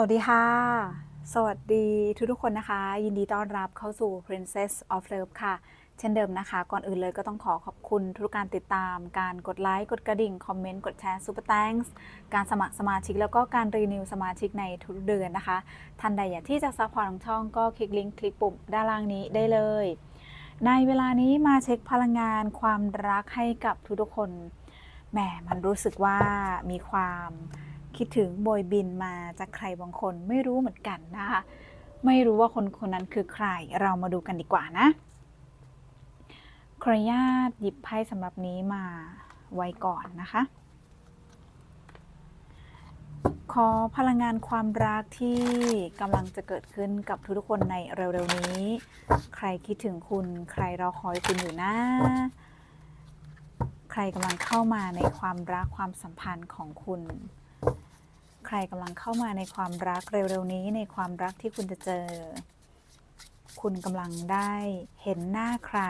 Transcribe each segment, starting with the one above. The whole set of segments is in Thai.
สวัสดีค่ะ สวัสดีทุกทุกคนนะคะ ยินดีต้อนรับเข้าสู่ Princess of Love ค่ะ เช่นเดิมนะคะ ก่อนอื่นเลยก็ต้องขอขอบคุณทุกการติดตาม การกดไลค์ กดกระดิ่ง คอมเมนต์ กดแชร์ Super Thanks การสมัครสมาชิก แล้วก็การรีนิวสมาชิกในทุกเดือนนะคะ ท่านใดอยากที่จะซัพพอร์ตทางช่องก็คลิกลิงก์คลิกปุ่มด้านล่างนี้ได้เลย ในเวลานี้มาเช็คพลังงานความรักให้กับทุกๆคน แหม มันรู้สึกว่ามีความ คิดถึงโบยบินมาจากใครบางคนไม่รู้เหมือนกันนะคะ ไม่รู้ว่าคนคนนั้นคือใครเรามาดูกันดีกว่านะขออนุญาตหยิบไพ่สำหรับนี้มาไว้ก่อนนะคะ ขอพลังงานความรักที่กำลังจะเกิดขึ้นกับทุกๆคนในเร็วๆนี้ ใครคิดถึงคุณ ใครรอคอยคุณอยู่นะ ใครกำลังเข้ามาในความรักความสัมพันธ์ของคุณ ใครกำลังเข้ามาในความรักเร็วๆนี้ในความรักที่คุณจะเจอ คุณกำลังได้เห็นหน้าใคร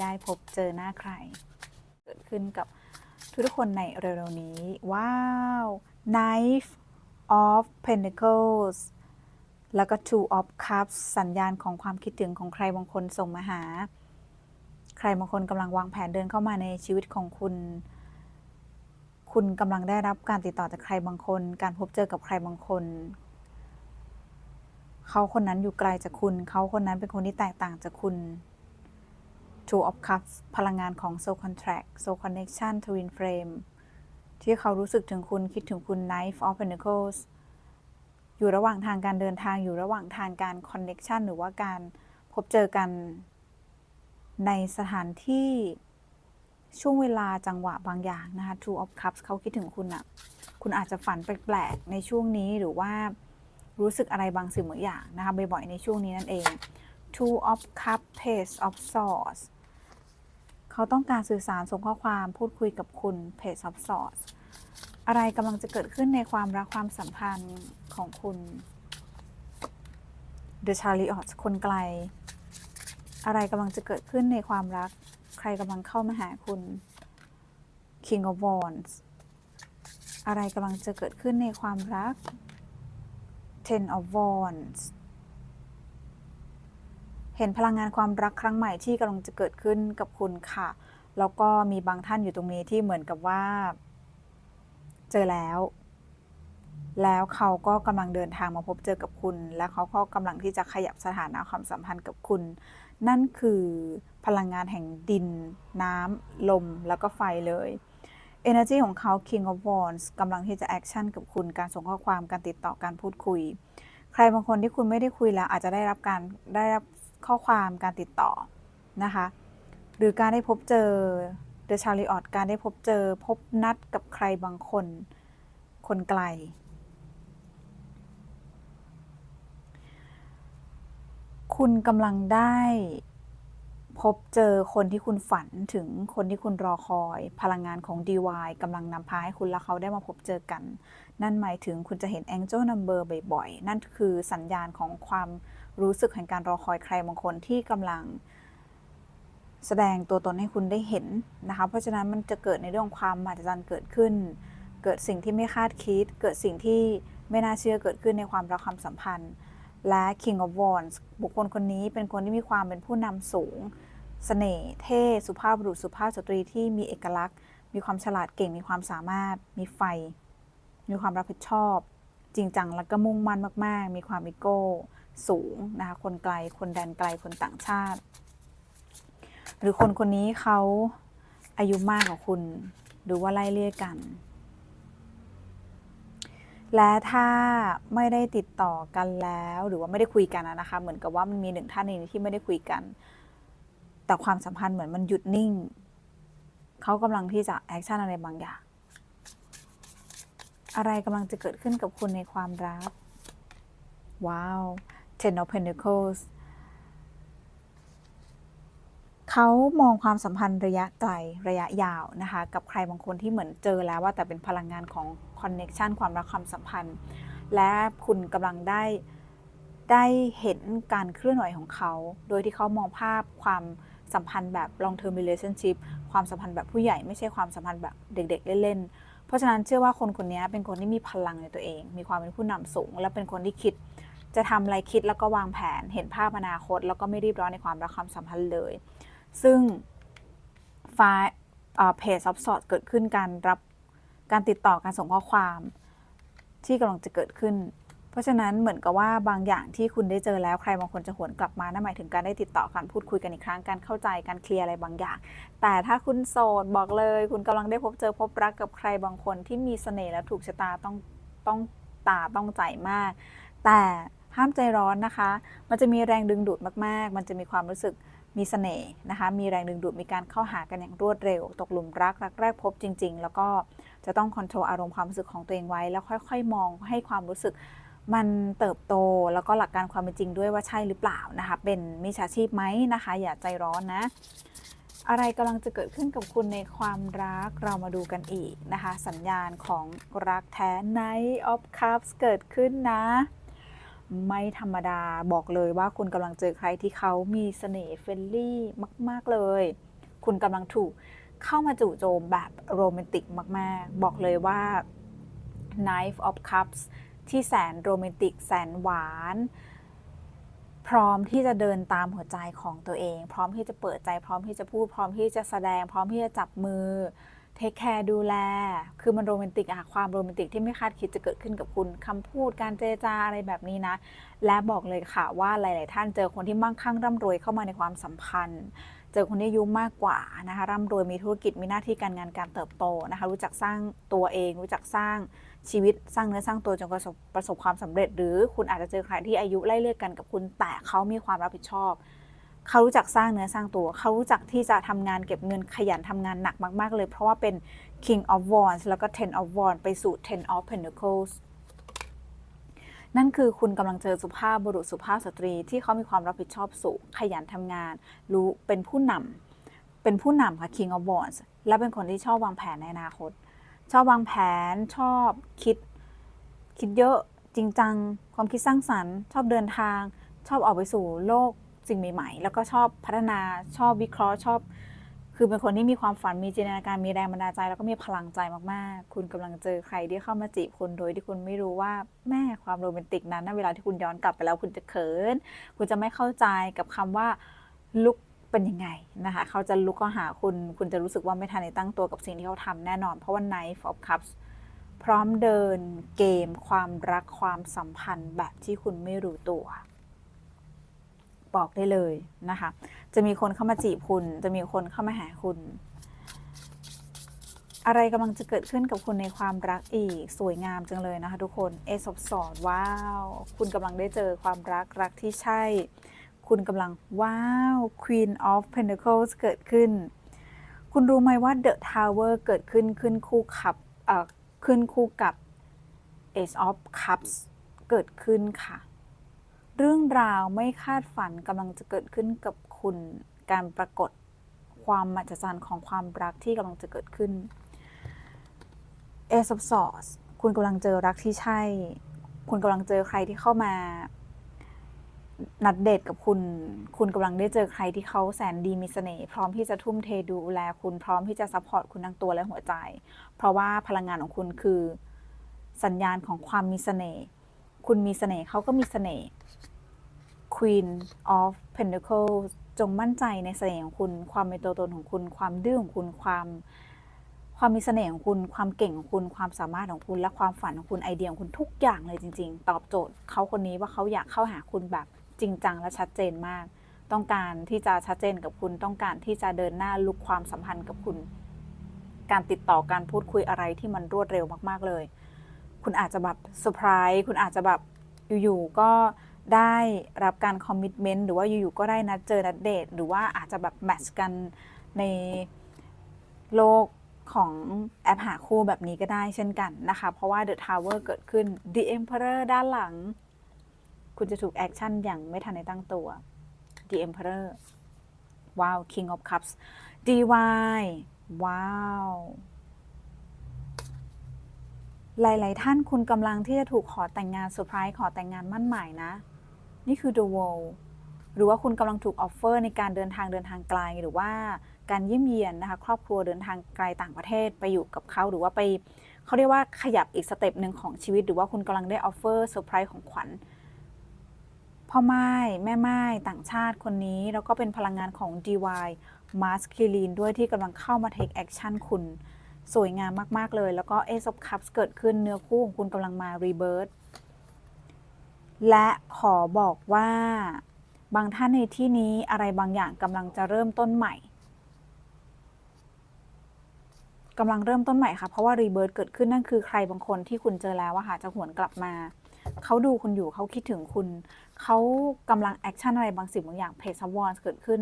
ได้พบเจอหน้าใคร เกิดขึ้นกับทุกคนในเร็วๆนี้ ว้าว Knife of Pentacles แล้วก็ Two of Cups สัญญาณของความคิดถึงของใครบางคนส่งมาหา ใครบางคนกำลังวางแผนเดินเข้ามาในชีวิตของคุณ คุณกำลังได้รับการติดต่อจากใครบางคน การพบเจอกับใครบางคน เขาคนนั้นอยู่ไกลจากคุณ เขาคนนั้นเป็นคนที่แตกต่างจากคุณ Two of Cups พลังงานของ Soul Contract Soul Connection Twin Flame ที่เขารู้สึกถึงคุณคิดถึงคุณ Knife of Pentacles อยู่ระหว่างทางการเดินทางอยู่ระหว่างทางการ connection หรือว่าการพบเจอกันในสถานที่ ช่วงเวลาจังหวะบางอย่างนะคะ Two of Cups เขาคิดถึงคุณอะคุณอาจจะฝันแปลกๆในช่วงนี้หรือว่ารู้สึกอะไรบางสิ่งบางอย่างนะคะบ่อยๆในช่วงนี้นั่นเอง Two of Cups Page of Swords เขาต้องการสื่อสารส่งข้อความพูดคุยกับคุณ Page of Swords อะไรกำลังจะเกิดขึ้นในความรักความสัมพันธ์ของคุณ The Chariot คนไกล อะไรกำลังจะเกิดขึ้นในความรัก ใครกำลังเข้ามาหาคุณ King of Wands อะไรกำลังจะเกิดขึ้นในความรัก Ten of Wands เห็นพลังงานความรักครั้งใหม่ที่กำลังจะเกิดขึ้นกับคุณค่ะ แล้วก็มีบางท่านอยู่ตรงนี้ที่เหมือนกับว่า เจอแล้ว แล้วเขาก็กำลังเดินทางมาพบเจอกับคุณ และเขาก็กำลังที่จะขยับสถานะความสัมพันธ์กับคุณ นั่นคือพลังงานแห่งดิน น้ำ ลม แล้วก็ไฟเลย Energy ของเขา King of Wands กำลังที่จะแอคชั่นกับคุณ การส่งข้อความ การติดต่อ การพูดคุย ใครบางคนที่คุณไม่ได้คุยแล้วอาจจะได้รับการได้รับข้อความการติดต่อนะคะ หรือการได้พบเจอ The Chariot การได้พบเจอพบนัดกับใครบางคน คนไกล คุณกำลังได้ พบเจอคนที่คุณฝันถึงคนที่คุณรอคอย พลังงานของ DY กำลังนำพาให้คุณและเขาได้มาพบเจอกัน นั่นหมายถึงคุณจะเห็น Angel Number บ่อยๆ นั่นคือสัญญาณของความรู้สึกแห่งการรอคอยใครบางคนที่กำลังแสดงตัวตนให้คุณได้เห็นนะคะ เพราะฉะนั้นมันจะเกิดในเรื่องของความมหัศจรรย์เกิดขึ้น เกิดสิ่งที่ไม่คาดคิด เกิดสิ่งที่ไม่น่าเชื่อเกิดขึ้นในความรักความสัมพันธ์ และ King of Wands บุคคลคนนี้เป็นคนที่มีความเป็นผู้นำสูงเสน่ห์เท่สุภาพบุรุษสุภาพสตรีที่มีเอกลักษณ์ มีความฉลาดเก่งมีความสามารถ มีไฟ มีความรับผิดชอบ จริงจังแล้วก็มุ่งมั่นมาก ๆ มีความอีโก้สูงนะคะคนไกลคนแดนไกลคนต่างชาติ หรือคนคนนี้เขาอายุมากกว่าคุณ หรือว่าไล่เลี่ยกัน และถ้าไม่ได้ติดต่อกันแล้ว หรือว่าไม่ได้คุยกันนะคะ เหมือนกับว่ามันมีหนึ่งท่านในนี้ที่ไม่ได้คุยกัน แต่ความสัมพันธ์เหมือนมันหยุดนิ่ง เขากำลังที่จะแอคชั่นอะไรบางอย่าง อะไรกำลังจะเกิดขึ้นกับคุณในความรัก ว้าว Ten of Pentacles เขามองความสัมพันธ์ระยะไกลระยะยาวนะคะกับใครบางคนที่เหมือนเจอแล้วว่าแต่เป็นพลังงานของคอนเน็ชันความรักความสัมพันธ์ และคุณกำลังได้ได้เห็นการเคลื่อนไหวของเขา โดยที่เขามองภาพความสัมพันธ์แบบ long term relationship ความสัมพันธ์แบบผู้ใหญ่ไม่ใช่ความสัมพันธ์แบบเด็ก ๆ เล่นๆ เพราะฉะนั้นเชื่อว่าคนคนนี้เป็นคนที่มีพลังในตัวเอง มีความเป็นผู้นำสูง และเป็นคนที่คิด จะทำอะไรคิดแล้วก็วางแผน เห็นภาพอนาคต แล้วก็ไม่รีบร้อนในความรักความสัมพันธ์เลย ซึ่งไฟล์เพจซับสอดเกิดขึ้นการรับการติดต่อการส่งข้อความที่กำลังจะเกิดขึ้น เพราะฉะนั้นเหมือนกับว่าบางอย่างที่คุณได้เจอแล้วใครบางคนจะหวนกลับมานั่นหมายถึงการได้ติดต่อการพูดคุยกันอีกครั้งการเข้าใจการเคลียร์อะไรบางอย่าง แต่ถ้าคุณโสดบอกเลย คุณกำลังได้พบเจอพบรักกับใครบางคนที่มีเสน่ห์และถูกชะตาต้องต้องตาต้องใจมาก แต่ห้ามใจร้อนนะคะ มันจะมีแรงดึงดูดมากๆ มันจะมีความรู้สึก มีเสน่ห์นะคะ มีแรงดึงดูด มีการเข้าหากันอย่างรวดเร็ว ตกหลุมรัก รักแรกพบจริง ๆ แล้วก็จะต้องคอนโทรลอารมณ์ความรู้สึกของตัวเองไว้ แล้วค่อยๆ มองให้ความรู้สึกมันเติบโต แล้วก็หลักการความเป็นจริงด้วยว่าใช่หรือเปล่านะคะ เป็นมิจฉาชีพไหมนะคะ อย่าใจร้อนนะ อะไรกำลังจะเกิดขึ้นกับคุณในความรัก เรามาดูกันอีกนะคะ สัญญาณของรักแท้ Knight of Cups เกิดขึ้นนะ ไม่ธรรมดาบอกเลยว่าคุณกำลังเจอใครที่เขามีเสน่ห์เฟรนลี่มาก ๆ เลย คุณกำลังถูกเข้ามาจู่โจมแบบโรแมนติกมาก ๆ บอกเลยว่า Knife of Cups ที่แสนโรแมนติกแสนหวาน พร้อมที่จะเดินตามหัวใจของตัวเอง พร้อมที่จะเปิดใจ พร้อมที่จะพูด พร้อมที่จะแสดง พร้อมที่จะจับมือ เทคแคร์ดูแล คือมันโรแมนติกอะความโรแมนติกที่ไม่คาดคิดจะเกิดขึ้นกับคุณคำพูดการเจรจาอะไรแบบนี้นะ และบอกเลยค่ะว่าหลาย ๆ ท่านเจอคนที่มั่งคั่งร่ำรวยเข้ามาในความสัมพันธ์ เจอคนที่อายุมากกว่านะคะร่ำรวยมีธุรกิจมีหน้าที่การงานการเติบโตนะคะ รู้จักสร้างตัวเอง รู้จักสร้างชีวิตสร้างเนื้อสร้างตัวจนประสบประสบความสำเร็จ หรือคุณอาจจะเจอใครที่อายุไล่เลี่ยกันกับคุณแต่เขามีความรับผิดชอบ เขารู้จักสร้างเนื้อสร้างตัว เขารู้จักที่จะทำงานเก็บเงินขยันทำงานหนักมาก ๆ เลย เพราะว่าเป็น King of Wands แล้วก็ Ten of Wands ไปสู่ Ten of Pentacles นั่นคือคุณกำลังเจอสุภาพบุรุษสุภาพสตรีที่เขามีความรับผิดชอบสูงขยันทำงาน รู้เป็นผู้นำเป็นผู้นำค่ะ King of Wands และเป็นคนที่ชอบวางแผนในอนาคต ชอบวางแผนชอบคิด คิดเยอะจริงจัง ความคิดสร้างสรรค์ ชอบเดินทาง ชอบออกไปสู่โลก สิ่งใหม่ๆ แล้วก็ชอบพัฒนาชอบวิเคราะห์ชอบ คือเป็นคนที่มีความฝันมีจินตนาการมีแรงบันดาลใจ แล้วก็มีพลังใจมากๆ คุณกำลังเจอใครที่เข้ามาจีบคุณโดยที่คุณไม่รู้ว่าแม่ความโรแมนติกนั้นนเวลาที่คุณย้อนกลับไปแล้วคุณจะเขิน คุณจะไม่เข้าใจกับคำว่าลุกเป็นยังไงนะคะเขาจะลุกเข้าหาคุณคุณจะรู้สึกว่าไม่ทันในตั้งตัวกับสิ่งที่เขาทำแน่นอน เพราะว่า Knife of Cups พร้อมเดินเกมความรักความสัมพันธ์แบบที่คุณไม่รู้ตัว บอกได้เลยนะคะ จะมีคนเข้ามาจีบคุณ จะมีคนเข้ามาหาคุณ อะไรกำลังจะเกิดขึ้นกับคุณในความรักอีกสวยงามจังเลยนะคะ ทุกคนเอซอบสอดว้าว คุณกำลังได้เจอความรักรักที่ใช่ คุณกำลังว้าว Queen of Pentacles เกิดขึ้น คุณรู้ไหมว่า The Tower เกิดขึ้นขึ้นคู่ขับเอ่อขึ้นคู่กับ Ace of Cups เกิดขึ้นค่ะ เรื่องราวไม่คาดฝันกำลังจะเกิดขึ้นกับคุณ การปรากฏความมหัศจรรย์ของความรักที่กำลังจะเกิดขึ้น Ace of Swords คุณกำลังเจอรักที่ใช่ คุณกำลังเจอใครที่เข้ามา นัดเดทกับคุณ คุณกำลังได้เจอใครที่เขาแสนดีมีเสน่ห์พร้อมที่จะทุ่มเทดูแลคุณพร้อมที่จะซัพพอร์ตคุณทั้งตัวและหัวใจ เพราะว่าพลังงานของคุณคือสัญญาณของความมีเสน่ห์ คุณมีเสน่ห์เขาก็มีเสน่ห์ Queen of Pentacles จงมั่นใจในเสน่ห์ของคุณ ความเป็นตัวตนของคุณ ความดื้อของคุณ ความความมีเสน่ห์ของคุณ ความเก่งของคุณ ความสามารถของคุณ และความฝันของคุณ ไอเดียของคุณทุกอย่างเลยจริง ๆ ตอบโจทย์เขาคนนี้ว่าเขาอยากเข้าหาคุณแบบจริงจังและชัดเจนมาก ต้องการที่จะชัดเจนกับคุณ ต้องการที่จะเดินหน้าลุกความสัมพันธ์กับคุณ การติดต่อการพูดคุยอะไรที่มันรวดเร็วมากๆเลย คุณอาจจะแบบเซอร์ไพรส์ คุณอาจจะแบบอยู่ๆก็ ได้รับการคอมมิชเมนต์หรือว่าอยู่ๆก็ได้นัดเจอนัดเดทหรือว่าอาจจะแบบแมทช์กันในโลกของแอปหาคู่แบบนี้ก็ได้เช่นกันนะคะ เพราะว่า The Tower เกิดขึ้น The Emperor ด้านหลัง คุณจะถูกแอคชั่นอย่างไม่ทันในตั้งตัว The Emperor ว้าว King of Cups DY ว้าว หลาย ๆ ท่านคุณกำลังที่จะถูกขอแต่งงานเซอร์ไพรส์ขอแต่งงานมั่นหมายนะ นี่คือ The World หรือว่าคุณกำลังถูกออฟเฟอร์ในการเดินทางเดินทางไกล หรือว่าการเยี่ยมเยียนนะคะ ครอบครัวเดินทางไกลต่างประเทศไปอยู่กับเขาหรือว่าไปเขาเรียกว่าขยับอีกสเต็ปหนึ่งของชีวิต หรือว่าคุณกำลังได้ออฟเฟอร์เซอร์ไพรส์ของขวัญพ่อไม้แม่ไม้ต่างชาติคนนี้ แล้วก็เป็นพลังงานของ DY Masculine ด้วยที่กำลังเข้ามา take action คุณ สวยงามมาก ๆ เลย แล้วก็ Ace of Cups เกิดขึ้นเนื้อคู่ของคุณกำลังมา rebirth และขอบอกว่า บางท่านในที่นี้อะไรบางอย่างกำลังจะเริ่มต้นใหม่กำลังเริ่มต้นใหม่ค่ะ เพราะว่ารีเบิร์ตเกิดขึ้นนั่นคือใครบางคนที่คุณเจอแล้วว่าหาจะหวนกลับมา เขาดูคุณอยู่เขาคิดถึงคุณ เขากำลังแอคชั่นอะไรบางสิ่งบางอย่างเพจซับวอนเกิดขึ้น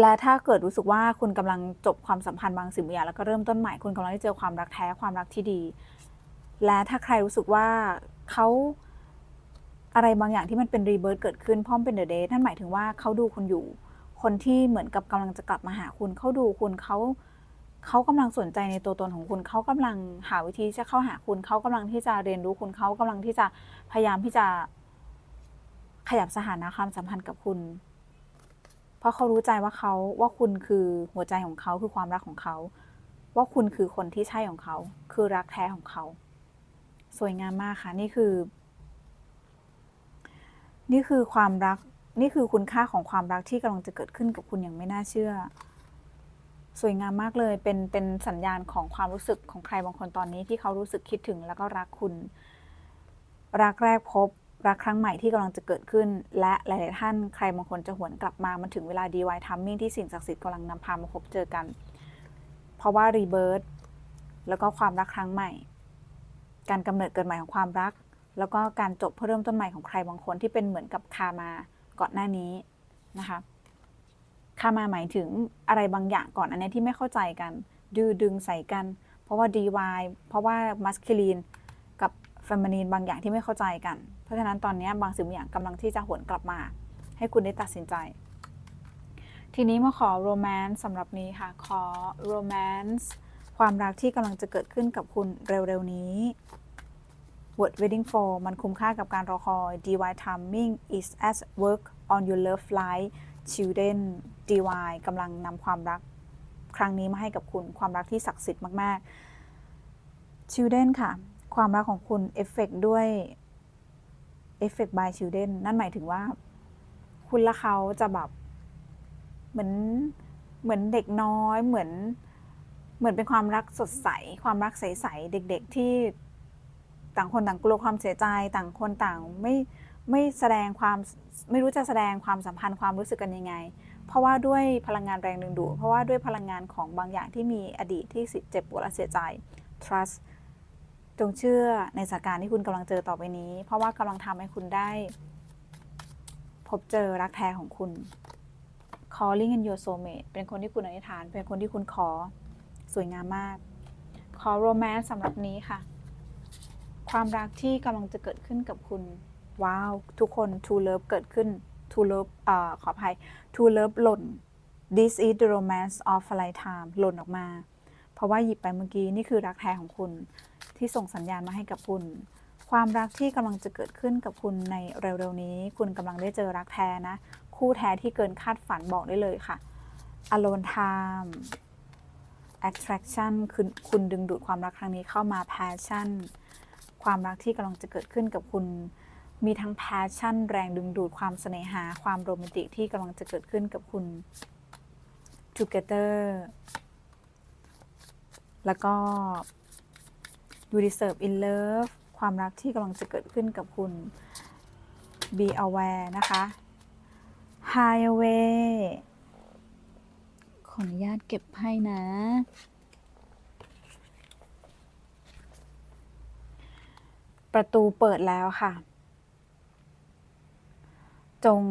และถ้าเกิดรู้สึกว่าคุณกำลังจบความสัมพันธ์บางสิ่งบางอย่างแล้วก็เริ่มต้นใหม่คุณกำลังได้เจอความรักแท้ความรักที่ดี และถ้าใครรู้สึกว่าเขาอะไรบางอย่างที่มันเป็นรีเบิร์ตเกิดขึ้นพร้อมเป็นเดอะเดย์นั่นหมายถึงว่าเขาดูคุณอยู่ คนที่เหมือนกับกำลังจะกลับมาหาคุณเขาดูคุณเขาเขากำลังสนใจในตัวตนของคุณเขากำลังหาวิธีจะเข้าหาคุณเขากำลังที่จะเรียนรู้คุณเขากำลังที่จะพยายามที่จะขยับสถานะความสัมพันธ์กับคุณ เพราะเขารู้ใจว่าเขาว่าคุณคือหัวใจของเขาคือความรักของเขา ว่าคุณคือคนที่ใช่ของเขา คือรักแท้ของเขา สวยงามมากค่ะ นี่คือ นี่คือความรัก นี่คือคุณค่าของความรักที่กำลังจะเกิดขึ้นกับคุณอย่างไม่น่าเชื่อ สวยงามมากเลย เป็น เป็นสัญญาณของความรู้สึกของใครบางคนตอนนี้ที่เขารู้สึกคิดถึงแล้วก็รักคุณ รักแรกพบ รักครั้งใหม่ที่กำลังจะเกิดขึ้น และหลาย ๆ ท่านใครบางคนจะหวนกลับมา มันถึงเวลาดีวายทัมมิ่งที่สิ่งศักดิ์สิทธิ์กำลังนำพามาพบเจอกัน เพราะว่ารีเบิร์ตแล้วก็ความรักครั้งใหม่ การกำเนิดเกิดใหม่ของความรัก แล้วก็การจบเพื่อเริ่มต้นใหม่ของใครบางคนที่เป็นเหมือนกับคามาก่อนหน้านี้นะคะคามาหมายถึงอะไรบางอย่างก่อนอันนี้ที่ไม่เข้าใจกันดื้อดึงใส่กัน เพราะว่า DY เพราะว่า masculine กับ feminine บางอย่างที่ไม่เข้าใจกัน เพราะฉะนั้นตอนนี้บางสิ่งบางอย่างกำลังที่จะหวนกลับมา ให้คุณได้ตัดสินใจ ทีนี้มาขอ romance สำหรับนี้ค่ะ ขอ romance ความรักที่กำลังจะเกิดขึ้นกับคุณเร็วๆนี้ Word Wedding for มันคุ้มค่ากับการรอคอย DY Timing is at work on your love life Children DY กำลังนำความรักครั้งนี้มาให้กับคุณความรักที่ศักดิ์สิทธิ์มากๆ Children ค่ะ ความรักของคุณเอฟเฟกด้วย Effect by Children นั่นหมายถึงว่า คุณและเขาจะแบบ เหมือนเหมือนเด็กน้อยเหมือน เหมือนเป็นความรักสดใส ความรักใสๆเด็ก ๆ ที่ต่างคนต่างกลัวความเสียใจต่างคนต่างไม่ไม่แสดงความไม่รู้จะแสดงความสัมพันธ์ความรู้สึกกันยังไง เพราะว่าด้วยพลังงานแรงดึงดูดเพราะว่าด้วยพลังงานของบางอย่างที่มีอดีตที่เจ็บปวดและเสียใจ trust จงเชื่อในสถานการณ์ที่คุณกำลังเจอต่อไปนี้ เพราะว่ากำลังทำให้คุณได้ พบเจอรักแท้ของคุณ calling in your soulmate เป็นคนที่คุณอธิษฐาน เป็นคนที่คุณขอ สวยงามมาก ขอ romance สำหรับนี้ค่ะ ความรักที่กำลังจะเกิดขึ้นกับคุณ ว้าว ทุกคน True Love เกิดขึ้น True Love อ่าขออภัย True Love หล่น This is the romance of a lifetime หล่นออกมา เพราะว่าหยิบไปเมื่อกี้ นี่คือรักแท้ของคุณ ที่ส่งสัญญาณมาให้กับคุณความรักที่กำลังจะเกิดขึ้นกับคุณในเร็วๆนี้ คุณกำลังได้เจอรักแท้นะ คู่แท้ที่เกินคาดฝันบอกได้เลยค่ะ Alone time attraction คือคุณดึงดูดความรักครั้งนี้เข้ามา passion ความรักที่กำลังจะเกิดขึ้นกับคุณ มีทั้ง passion แรงดึงดูดความเสน่หา ความโรแมนติกที่กำลังจะเกิดขึ้นกับคุณ together แล้วก็ you deserve in love ความรักที่กำลังจะเกิดขึ้นกับคุณ be aware นะคะ high away ออนุญาตเก็บให้นะ ประตูเปิดแล้วค่ะ จง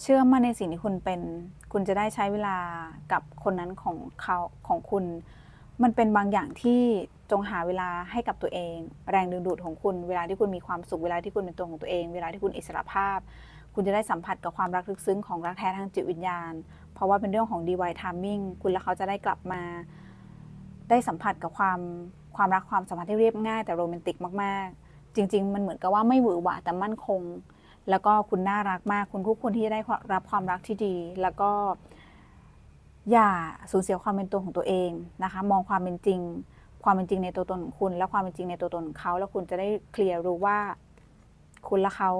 เชื่อมั่นในสิ่งที่คุณเป็น คุณจะได้ใช้เวลากับคนนั้นของเขาของคุณ มันเป็นบางอย่างที่จงหาเวลาให้กับตัวเอง แรงดึงดูดของคุณ เวลาที่คุณมีความสุข เวลาที่คุณเป็นตัวของตัวเอง เวลาที่คุณอิสระภาพ คุณจะได้สัมผัสกับความรักลึกซึ้งของรักแท้ทางจิตวิญญาณ เพราะว่าเป็นเรื่องของ DY timing คุณและเขาจะได้กลับมา ได้สัมผัสกับความความรักความสัมพันธ์ที่เรียบง่ายแต่โรแมนติกมากๆ จริง ๆ มันเหมือนกับว่าไม่หวือหวาแต่มั่นคง แล้วก็คุณน่ารักมาก คุณคู่ควรที่จะได้รับความรักที่ดี แล้วก็ อย่าสูญเสียความเป็นตัวของตัวเองนะคะ มองความเป็นจริง ความเป็นจริงในตัวตนของคุณ และความเป็นจริงในตัวตนของเขา แล้วคุณจะได้เคลียร์รู้ว่า คุณและเขา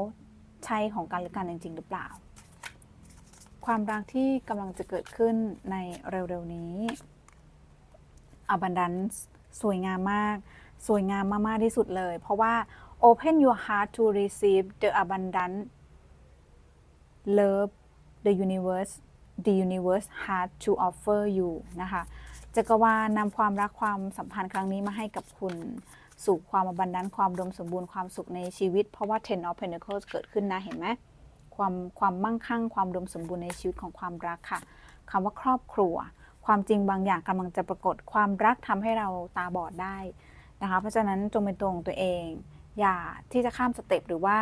ใช่ของกันและกันจริง ๆ หรือเปล่า ความรักที่กำลังจะเกิดขึ้นในเร็วๆนี้ abundance สวยงามมาก สวยงามมากๆที่สุดเลย เพราะว่า open your heart to receive the abundant love the universe the universe had to offer you นะคะจักรวาลนำความรักความสัมพันธ์ครั้งนี้มาให้กับคุณ สู่ความอบันดันความดมสมบูรณ์ความสุขในชีวิต เพราะว่า ten of pentacles เกิดขึ้นนะ เห็นไหม ความความมั่งคั่ง ความดมสมบูรณ์ในชีวิตของความรักค่ะคำว่าครอบครัว ความจริงบางอย่างกำลังจะปรากฏความรักทำให้เราตาบอดได้นะคะ เพราะฉะนั้นจงเป็นตัวของตัวเอง อย่าที่จะข้ามสเต็ปหรือว่า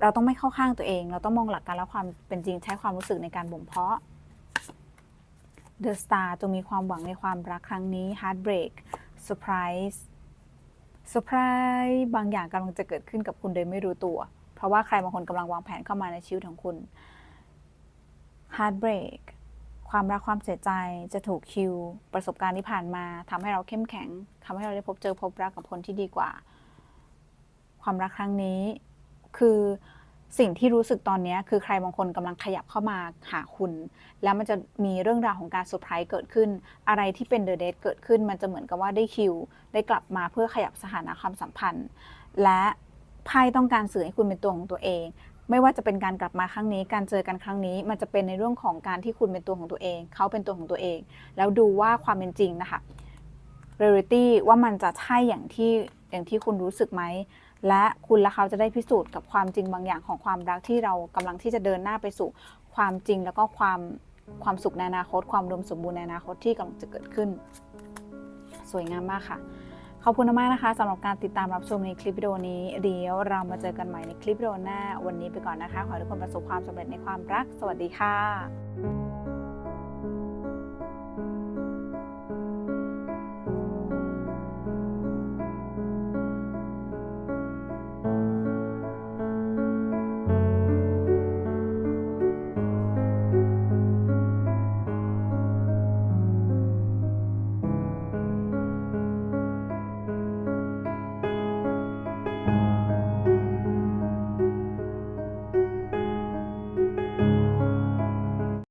เราต้องไม่เข้าข้างตัวเอง เราต้องมองหลักการและความเป็นจริงใช้ความรู้สึกในการบ่มเพาะ The Star จงมีความหวังในความรักครั้งนี้ Heartbreak Surprise Surprise บางอย่างกำลังจะเกิดขึ้นกับคุณโดยไม่รู้ตัว เพราะว่าใครบางคนกำลังวางแผนเข้ามาในชีวิตของคุณ Heartbreak ความรักความเสียใจจะถูกคิว ประสบการณ์ที่ผ่านมาทำให้เราเข้มแข็งทำให้เราได้พบเจอพบรักกับคนที่ดีกว่า ความรักครั้งนี้ คือสิ่งที่รู้สึกตอนนี้คือใครบางคนกำลังขยับเข้ามาหาคุณ แล้วมันจะมีเรื่องราวของการเซอร์ไพรส์เกิดขึ้น อะไรที่เป็นเดอะเดทเกิดขึ้น มันจะเหมือนกับว่าได้คิว ได้กลับมาเพื่อขยับสถานะความสัมพันธ์ และ ไพ่ต้องการสื่อให้คุณเป็นตัวของตัวเอง ไม่ว่าจะเป็นการกลับมาครั้งนี้ การเจอกันครั้งนี้ มันจะเป็นในเรื่องของการที่คุณเป็นตัวของตัวเอง เขาเป็นตัวของตัวเอง แล้วดูว่าความเป็นจริงนะคะเรียลิตี้ว่ามันจะใช่อย่างที่อย่างที่คุณรู้สึกไหมและคุณและเขาจะได้พิสูจน์กับความจริงบางอย่างของความรักที่เรากำลังที่จะเดินหน้าไปสู่ความจริงแล้วก็ความความสุขในอนาคต ความรวมสมบูรณ์ในอนาคตที่กำลังจะเกิดขึ้น สวยงามมากค่ะ ขอบคุณมากนะคะสำหรับการติดตามรับชมในคลิปวิดีโอนี้เดี๋ยวเรามาเจอกันใหม่ในคลิปวิดีโอหน้า วันนี้ไปก่อนนะคะ ขอให้ทุกคนประสบความสำเร็จในความรัก สวัสดีค่ะ